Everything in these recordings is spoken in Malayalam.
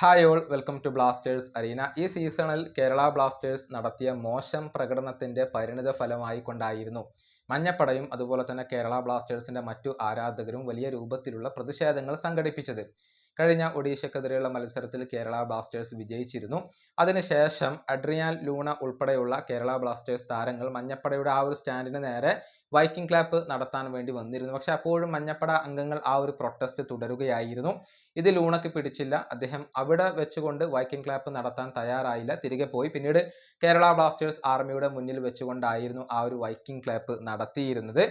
Hi all welcome to Blasters arena ഈ സീസണിൽ കേരള ബ്ലാസ്റ്റേഴ്സ് നടത്തിയ മോശം പ്രകടനത്തിന്റെ പരിണിത ഫലമായി കൊണ്ടായിരുന്നു. മഞ്ഞപ്പടയും അതുപോലെ തന്നെ കേരള ബ്ലാസ്റ്റേഴ്സിന്റെ മറ്റു ആരാധകരും വലിയ രൂപത്തിലുള്ള പ്രതിഷേധങ്ങൾ സംഘടിപ്പിച്ചത്. കഴിഞ്ഞ ഒഡീഷക്കെതിരെയുള്ള മത്സരത്തിൽ കേരള ബ്ലാസ്റ്റേഴ്സ് വിജയിച്ചിരുന്നു. അതിനുശേഷം അഡ്രിയാൻ ലൂണ ഉൾപ്പെടെയുള്ള കേരള ബ്ലാസ്റ്റേഴ്സ് താരങ്ങൾ മഞ്ഞപ്പടയുടെ ആ ഒരു സ്റ്റാൻഡിന് നേരെ വൈക്കിംഗ് ക്ലാപ്പ് നടത്താൻ വേണ്ടി വന്നിരുന്നു. പക്ഷെ അപ്പോഴും മഞ്ഞപ്പട അംഗങ്ങൾ ആ ഒരു പ്രൊട്ടസ്റ്റ് തുടരുകയായിരുന്നു. ഇത് ലൂണക്ക് പിടിച്ചില്ല. അദ്ദേഹം അവിടെ വെച്ചുകൊണ്ട് വൈക്കിംഗ് ക്ലാപ്പ് നടത്താൻ തയ്യാറായില്ല. തിരികെ പോയി. പിന്നീട് കേരള ബ്ലാസ്റ്റേഴ്സ് ആർമിയുടെ മുന്നിൽ വെച്ചുകൊണ്ടായിരുന്നു ആ ഒരു വൈക്കിംഗ് ക്ലാപ്പ് നടത്തിയിരുന്നത്.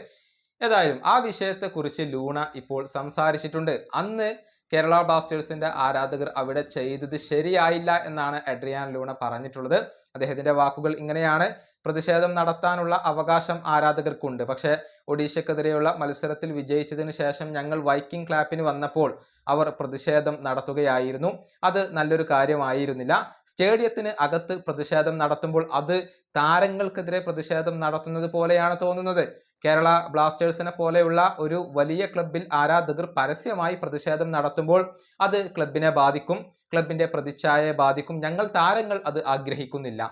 ഏതായാലും ആ വിഷയത്തെക്കുറിച്ച് ലൂണ ഇപ്പോൾ സംസാരിച്ചിട്ടുണ്ട്. അന്ന് കേരള ബ്ലാസ്റ്റേഴ്സിന്റെ ആരാധകർ അവിടെ ചെയ്തത് ശരിയായില്ല എന്നാണ് എഡ്രിയാൻ ലൂണ പറഞ്ഞിട്ടുള്ളത്. അദ്ദേഹത്തിന്റെ വാക്കുകൾ ഇങ്ങനെയാണ്. പ്രതിഷേധം നടത്താനുള്ള അവകാശം ആരാധകർക്കുണ്ട്. പക്ഷേ ഒഡീഷക്കെതിരെയുള്ള മത്സരത്തിൽ വിജയിച്ചതിന് ശേഷം ഞങ്ങൾ വൈക്കിംഗ് ക്ലാപ്പിന് വന്നപ്പോൾ അവർ പ്രതിഷേധം നടത്തുകയായിരുന്നു. അത് നല്ലൊരു കാര്യമായിരുന്നില്ല. സ്റ്റേഡിയത്തിന് അകത്ത് പ്രതിഷേധം നടത്തുമ്പോൾ അത് താരങ്ങൾക്കെതിരെ പ്രതിഷേധം നടത്തുന്നത് പോലെയാണ് തോന്നുന്നത്. കേരള ബ്ലാസ്റ്റേഴ്സിനെ പോലെയുള്ള ഒരു വലിയ ക്ലബിൽ ആരാധകർ പരസ്യമായി പ്രതിഷേധം നടത്തുമ്പോൾ അത് ക്ലബിനെ ബാധിക്കും ക്ലബിന്റെ പ്രതിച്ഛായയെ ബാധിക്കും. ഞങ്ങൾ താരങ്ങൾ അത് ആഗ്രഹിക്കുന്നില്ല.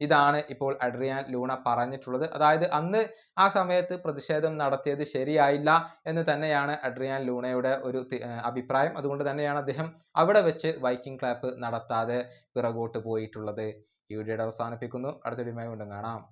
ഇതാണ് ഇപ്പോൾ അഡ്രിയാൻ ലൂണ പറഞ്ഞിട്ടുള്ളത്. അതായത് അന്ന് ആ സമയത്ത് പ്രതിഷേധം നടത്തിയത് ശരിയായില്ല എന്ന് തന്നെയാണ് അഡ്രിയാൻ ലൂണയുടെ ഒരു അഭിപ്രായം. അതുകൊണ്ട് തന്നെയാണ് അദ്ദേഹം അവിടെ വെച്ച് വൈക്കിംഗ് ക്ലാപ്പ് നടത്താതെ പിറകോട്ട് പോയിട്ടുള്ളത്. ഈ വീഡിയോയുടെ അവസാനിപ്പിക്കുന്നു. അടുത്ത വീഡിയോ വീണ്ടും കാണാം.